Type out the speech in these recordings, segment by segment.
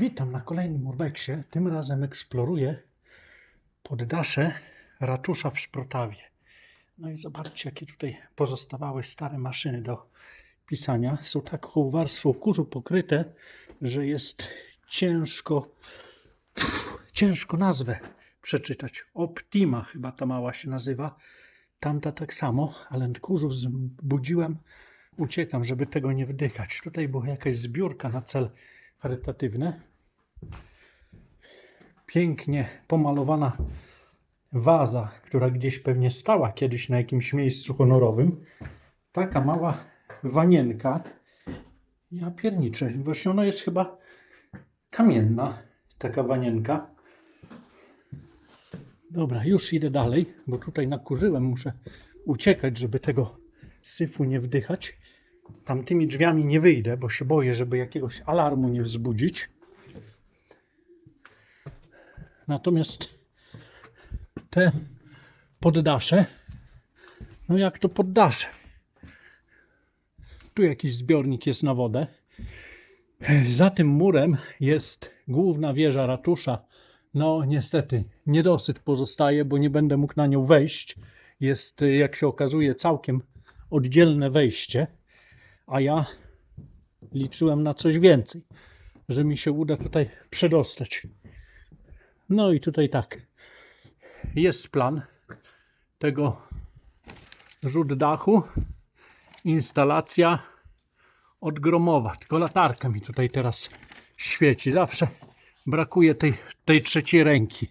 Witam na kolejnym urbeksie. Tym razem eksploruję poddasze ratusza w Szprotawie. No i zobaczcie, jakie tutaj pozostawały stare maszyny do pisania. Są taką warstwą kurzu pokryte, że jest ciężko, ciężko nazwę przeczytać. Optima chyba ta mała się nazywa. Tamta tak samo, ale kurzu wzbudziłem. Uciekam, żeby tego nie wdychać. Tutaj była jakaś zbiórka na cel charytatywny. Pięknie pomalowana waza, która gdzieś pewnie stała kiedyś na jakimś miejscu honorowym. Taka mała wanienka. Ja pierniczę. Właśnie ona jest chyba kamienna, taka wanienka. Dobra, już idę dalej, bo tutaj nakurzyłem, muszę uciekać, żeby tego syfu nie wdychać. Tamtymi drzwiami nie wyjdę, bo się boję, żeby jakiegoś alarmu nie wzbudzić. Natomiast te poddasze, no jak to poddasze? Tu jakiś zbiornik jest na wodę. Za tym murem jest główna wieża ratusza. No niestety, niedosyt pozostaje, bo nie będę mógł na nią wejść. Jest, jak się okazuje, całkiem oddzielne wejście, a ja liczyłem na coś więcej, że mi się uda tutaj przedostać. No i tutaj tak, jest plan tego rzut dachu, instalacja odgromowa, tylko latarka mi tutaj teraz świeci. Zawsze brakuje tej, tej trzeciej ręki.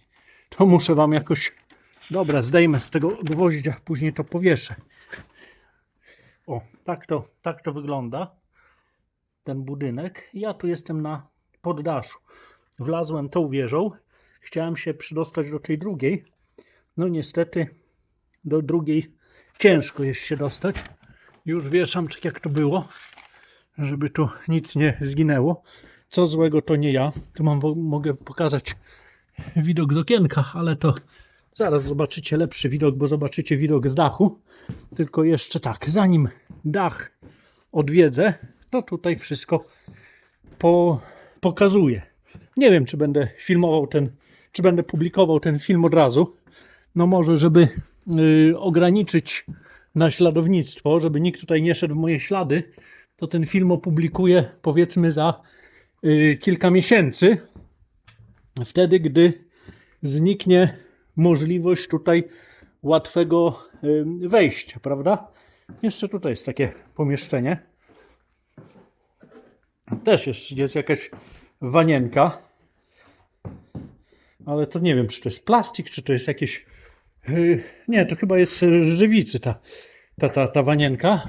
To muszę wam jakoś... Dobra, zdejmę z tego gwoździa, później to powieszę. O, tak to, tak to wygląda ten budynek. Ja tu jestem na poddaszu. Wlazłem tą wieżą. Chciałem się przydostać do tej drugiej. No niestety do drugiej ciężko jest się dostać. Już wieszam tak jak to było, żeby tu nic nie zginęło. Co złego to nie ja. Tu mam, mogę pokazać widok z okienka, ale to zaraz zobaczycie lepszy widok, bo zobaczycie widok z dachu. Tylko jeszcze tak, zanim dach odwiedzę, to tutaj wszystko po, pokazuję. Nie wiem, czy będę filmował ten, czy będę publikował ten film od razu. No może, żeby y, ograniczyć naśladownictwo, żeby nikt tutaj nie szedł w moje ślady, to ten film opublikuję powiedzmy za y, kilka miesięcy. Wtedy, gdy zniknie możliwość tutaj łatwego y, wejścia, prawda? Jeszcze tutaj jest takie pomieszczenie. Też jest, jest jakaś wanienka. Ale to nie wiem, czy to jest plastik, czy to jest jakieś. yy, Nie, to chyba jest z żywicy ta, ta, ta, ta wanienka.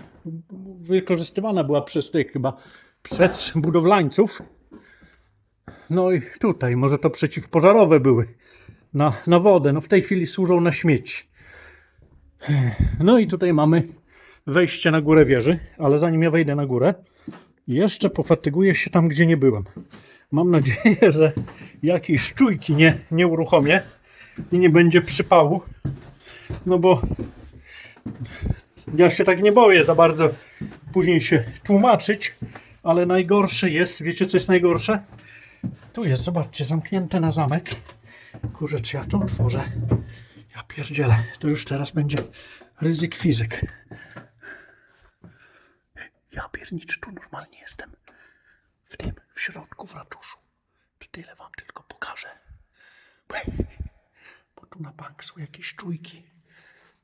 Wykorzystywana była przez tych chyba przez budowlańców. No i tutaj, może to przeciwpożarowe były na, na wodę. No w tej chwili służą na śmieci. No i tutaj mamy wejście na górę wieży, ale zanim ja wejdę na górę, jeszcze pofatyguję się tam, gdzie nie byłem. Mam nadzieję, że jakiejś szczujki nie, nie uruchomię i nie będzie przypału. No bo ja się tak nie boję za bardzo później się tłumaczyć, ale najgorsze jest, wiecie co jest najgorsze? Tu jest, zobaczcie, zamknięte na zamek. Kurczę, czy ja to otworzę? Ja pierdzielę, to już teraz będzie ryzyk fizyk. Ja pierniczy, tu normalnie jestem. W tym, w środku, w ratuszu. To tyle wam tylko pokażę. Bo tu na bank są jakieś czujki.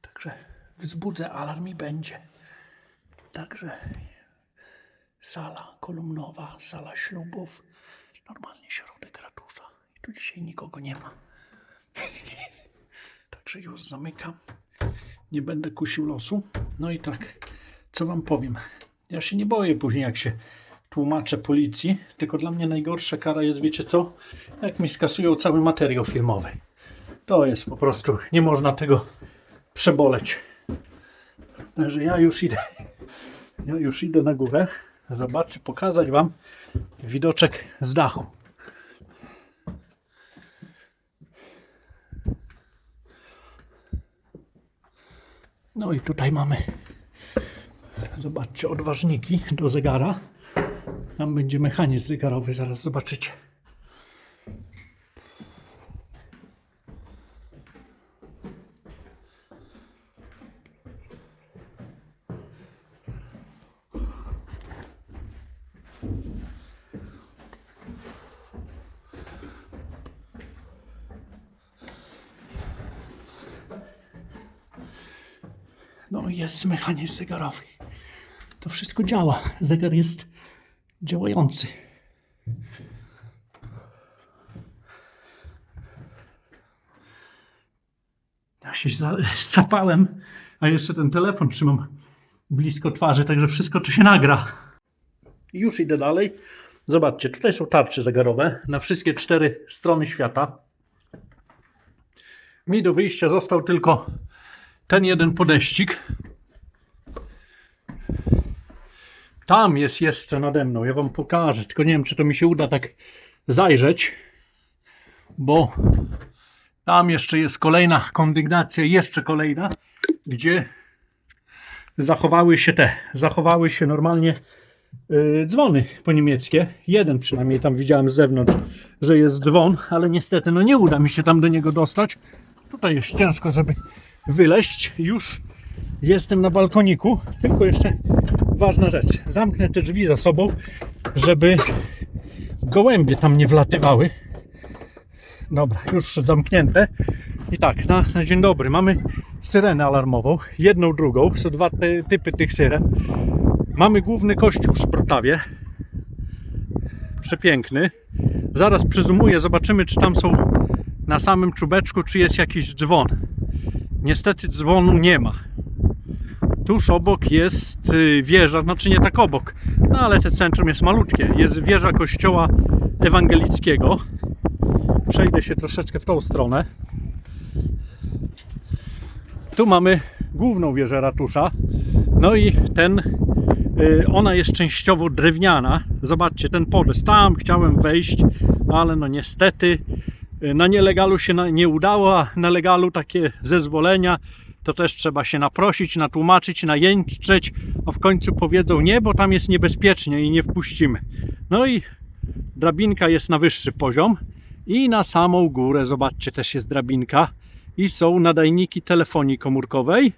Także wzbudzę alarm i będzie. Także sala kolumnowa, sala ślubów. Normalnie środek ratusza. I tu dzisiaj nikogo nie ma. Także już zamykam. Nie będę kusił losu. No i tak, co wam powiem. Ja się nie boję później, jak się tłumaczę policji. Tylko dla mnie najgorsza kara jest, wiecie co? Jak mi skasują cały materiał filmowy. To jest po prostu, nie można tego przeboleć. Także ja już idę. Ja już idę na górę. Zobaczę, pokazać wam widoczek z dachu. No i tutaj mamy, zobaczcie, odważniki do zegara. Tam będzie mechanizm zegarowy, zaraz zobaczycie. No, jest mechanizm zegarowy. To wszystko działa. Zegar jest działający. Ja się za- zapałem, a jeszcze ten telefon trzymam blisko twarzy, także wszystko to się nagra. Już idę dalej. Zobaczcie, tutaj są tarcze zegarowe na wszystkie cztery strony świata. Mi do wyjścia został tylko ten jeden podejścik. Tam jest jeszcze nade mną, ja wam pokażę, tylko nie wiem, czy to mi się uda tak zajrzeć, bo tam jeszcze jest kolejna kondygnacja, jeszcze kolejna, gdzie zachowały się te, zachowały się normalnie y, dzwony po niemieckie. Jeden przynajmniej tam widziałem z zewnątrz, że jest dzwon, ale niestety no nie uda mi się tam do niego dostać. Tutaj jest ciężko, żeby wyleść. Już jestem na balkoniku, tylko jeszcze ważna rzecz. Zamknę te drzwi za sobą, żeby gołębie tam nie wlatywały. Dobra, już zamknięte. I tak, na, na dzień dobry. Mamy syrenę alarmową, jedną, drugą. Są dwa ty, typy tych syren. Mamy główny kościół w Sprotawie. Przepiękny. Zaraz przyzumuję, zobaczymy, czy tam są na samym czubeczku, czy jest jakiś dzwon. Niestety dzwonu nie ma. Tuż obok jest y, wieża, znaczy nie tak obok, no ale te centrum jest malutkie. Jest wieża kościoła ewangelickiego. Przejdę się troszeczkę w tą stronę. Tu mamy główną wieżę ratusza. No i ten, y, ona jest częściowo drewniana. Zobaczcie, ten podest. Tam chciałem wejść, ale no niestety y, na nielegalu się nie udało, a na legalu takie zezwolenia to też trzeba się naprosić, natłumaczyć, najęczeć, a w końcu powiedzą nie, bo tam jest niebezpiecznie i nie wpuścimy. No i drabinka jest na wyższy poziom i na samą górę, zobaczcie, też jest drabinka i są nadajniki telefonii komórkowej.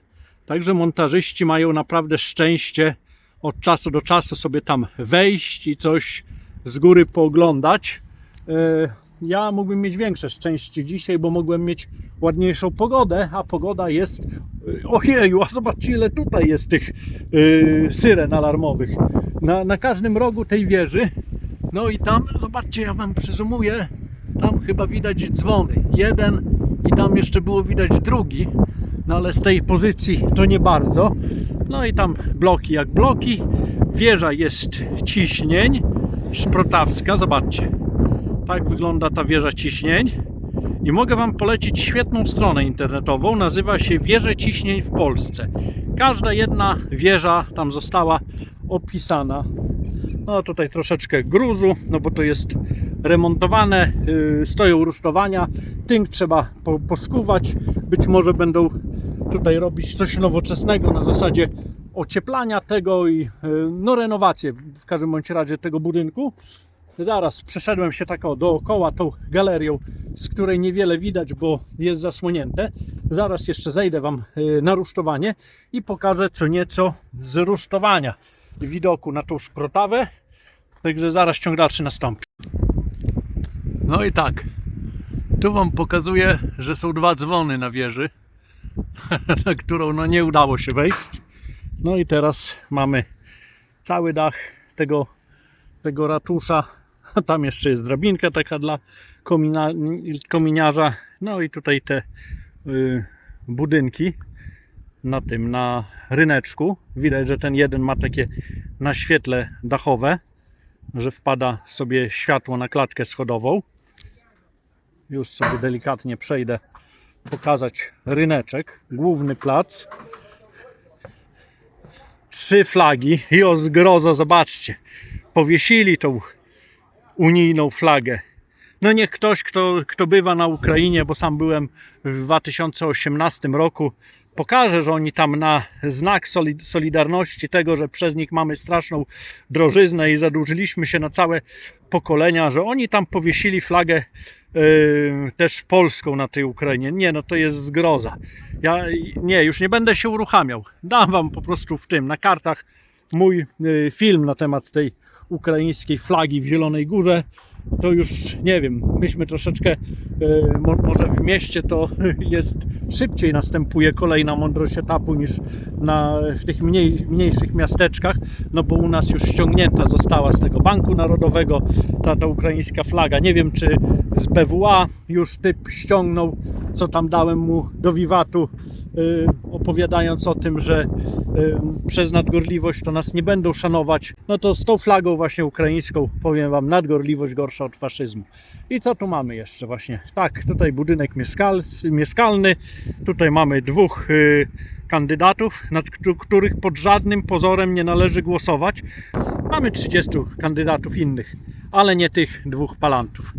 Także montażyści mają naprawdę szczęście od czasu do czasu sobie tam wejść i coś z góry pooglądać. E, Ja mógłbym mieć większe szczęście dzisiaj, bo mogłem mieć ładniejszą pogodę, a pogoda jest. e, Ojeju, a zobaczcie, ile tutaj jest tych e, syren alarmowych. Na, na każdym rogu tej wieży. No i tam, zobaczcie, ja wam przyzumuję, tam chyba widać dzwony. Jeden i tam jeszcze było widać drugi, no ale z tej pozycji to nie bardzo. No i tam bloki jak bloki. Wieża jest ciśnień szprotawska, zobaczcie. Tak wygląda ta wieża ciśnień. I mogę Wam polecić świetną stronę internetową. Nazywa się Wieże Ciśnień w Polsce. Każda jedna wieża tam została opisana. No tutaj troszeczkę gruzu, no bo to jest remontowane, yy, stoją rusztowania, tynk trzeba po, poskuwać, być może będą tutaj robić coś nowoczesnego na zasadzie ocieplania tego i yy, no renowację w każdym bądź razie tego budynku. Zaraz przeszedłem się tak dookoła tą galerią, z której niewiele widać, bo jest zasłonięte. Zaraz jeszcze zejdę Wam yy, na rusztowanie i pokażę co nieco z rusztowania widoku na tą szprotawę. Także zaraz ciąg dalszy nastąpi. No i tak. Tu Wam pokazuję, że są dwa dzwony na wieży, na którą no nie udało się wejść. No i teraz mamy cały dach tego, tego ratusza. Tam jeszcze jest drabinka taka dla komina, kominiarza. No i tutaj te y, budynki na tym, na ryneczku. Widać, że ten jeden ma takie na świetle dachowe, że wpada sobie światło na klatkę schodową. Już sobie delikatnie przejdę pokazać ryneczek, główny plac. Trzy flagi i o zgrozo, zobaczcie, powiesili tą unijną flagę. No niech ktoś, kto, kto bywa na Ukrainie, bo sam byłem w 2018 roku, pokaże, że oni tam na znak soli- solidarności tego, że przez nich mamy straszną drożyznę i zadłużyliśmy się na całe pokolenia, że oni tam powiesili flagę yy, też polską na tej Ukrainie. Nie, no to jest zgroza. Ja nie, już nie będę się uruchamiał. Dam wam po prostu w tym, na kartach mój yy, film na temat tej ukraińskiej flagi w Zielonej Górze. to już nie wiem, myśmy troszeczkę, mo, może w mieście to jest szybciej następuje kolejna mądrość etapu niż na, w tych mniej, mniejszych miasteczkach, no bo u nas już ściągnięta została z tego Banku Narodowego ta, ta ukraińska flaga. Nie wiem, czy z BWA już typ ściągnął, co tam dałem mu do wiwatu, y, opowiadając o tym, że y, przez nadgorliwość to nas nie będą szanować. No to z tą flagą właśnie ukraińską powiem Wam, nadgorliwość gorsza od faszyzmu. I co tu mamy jeszcze właśnie? Tak, tutaj budynek mieszkal, mieszkalny, tutaj mamy dwóch y, kandydatów, nad któ- których pod żadnym pozorem nie należy głosować. Mamy 30 kandydatów innych, ale nie tych dwóch palantów.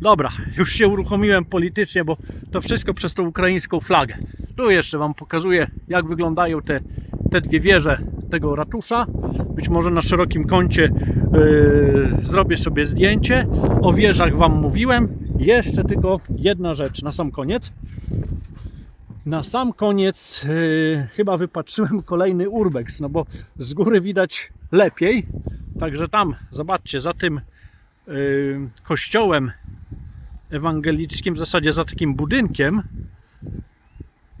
Dobra, już się uruchomiłem politycznie, bo to wszystko przez tą ukraińską flagę. Tu jeszcze Wam pokazuję, jak wyglądają te, te dwie wieże tego ratusza. Być może na szerokim kącie yy, zrobię sobie zdjęcie. O wieżach Wam mówiłem. Jeszcze tylko jedna rzecz na sam koniec. Na sam koniec yy, chyba wypatrzyłem kolejny urbex, no bo z góry widać lepiej. Także tam, zobaczcie, za tym yy, kościołem ewangelickim, w zasadzie za takim budynkiem,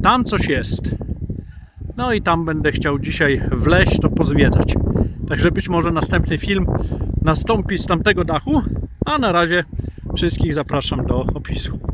tam coś jest. No i tam będę chciał dzisiaj wleźć, to pozwiedzać. Także być może następny film nastąpi z tamtego dachu, a na razie wszystkich zapraszam do opisu.